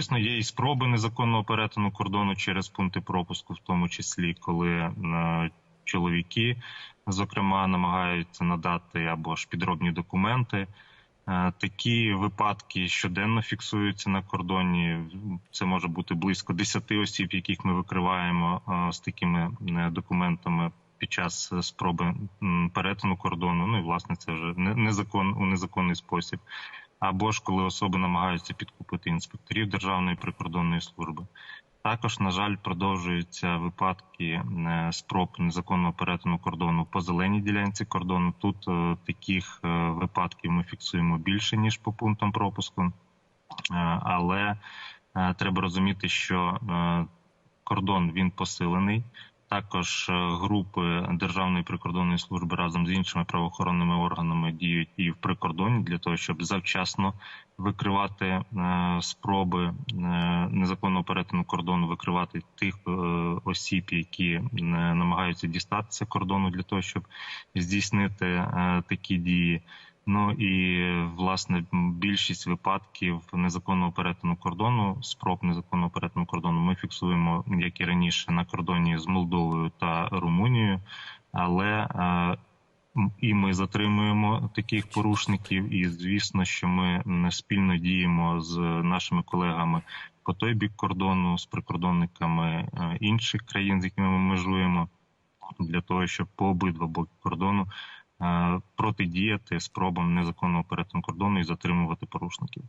Звісно, є і спроби незаконного перетину кордону через пункти пропуску, в тому числі коли е, чоловіки, зокрема, намагаються надати або ж підробні документи. Е, Такі випадки щоденно фіксуються на кордоні. Це може бути близько 10 осіб, яких ми викриваємо е, з такими документами під час спроби перетину кордону. Ну і власне це вже не- незакон у незаконний спосіб. Або ж коли особи намагаються підкупити інспекторів Державної прикордонної служби. Також, на жаль, продовжуються випадки е, спроб незаконного перетину кордону по зеленій ділянці кордону. Тут е, таких е, випадків ми фіксуємо більше ніж по пунктам пропуску, але треба розуміти, що кордон він посилений. Також е, групи Державної прикордонної служби разом з іншими правоохоронними органами діють і в прикордоні для того, щоб завчасно викривати е, спроби е, незаконного перетину кордону, викривати тих осіб, які намагаються дістатися кордону для того, щоб здійснити такі дії. Ну і власне більшість випадків незаконного перетину кордону, спроб незаконного перетину кордону, ми фіксуємо як і раніше на кордоні з Молдовою та Румунією, але е, і ми затримуємо таких порушників. І звісно, що ми спільно діємо з нашими колегами по той бік кордону, з прикордонниками е, інших країн, з якими ми межуємо, для того, щоб по обидва боки кордону протидіяти спробам незаконного перетину кордону і затримувати порушників.